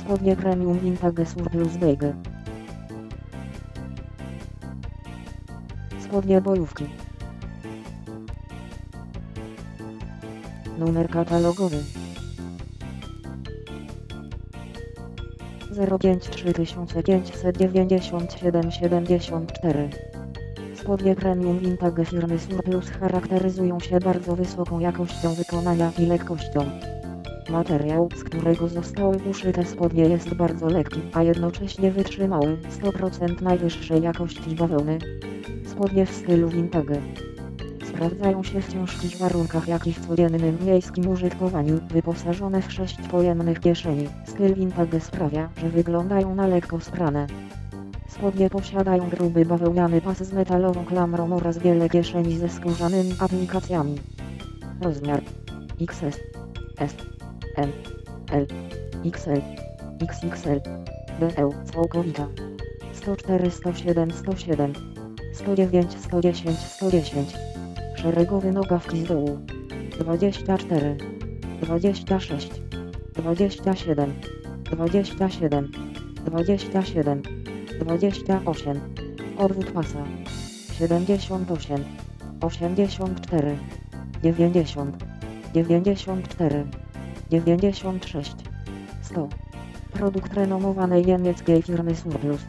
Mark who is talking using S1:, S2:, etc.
S1: Spodnie premium Vintage Surplus Beige. Spodnie bojówki. Numer katalogowy 053 74 Spodnie premium Vintage firmy Surplus charakteryzują się bardzo wysoką jakością wykonania i lekkością. Materiał, z którego zostały uszyte spodnie jest bardzo lekki, a jednocześnie wytrzymały, 100% najwyższej jakości bawełny. Spodnie w stylu vintage. Sprawdzają się w ciężkich warunkach jak i w codziennym miejskim użytkowaniu, wyposażone w sześć pojemnych kieszeni. Styl vintage sprawia, że wyglądają na lekko sprane. Spodnie posiadają gruby bawełniany pas z metalową klamrą oraz wiele kieszeni ze skórzanymi aplikacjami. Rozmiar XS S M L XL XXL DL całkowita 104 107 107 109 110 110 Szeregowy nogawki z dołu 24 26 27 27 27 28 Odwód pasa. 78 84 90 94 96 100 Produkt renomowanej niemieckiej firmy Surplus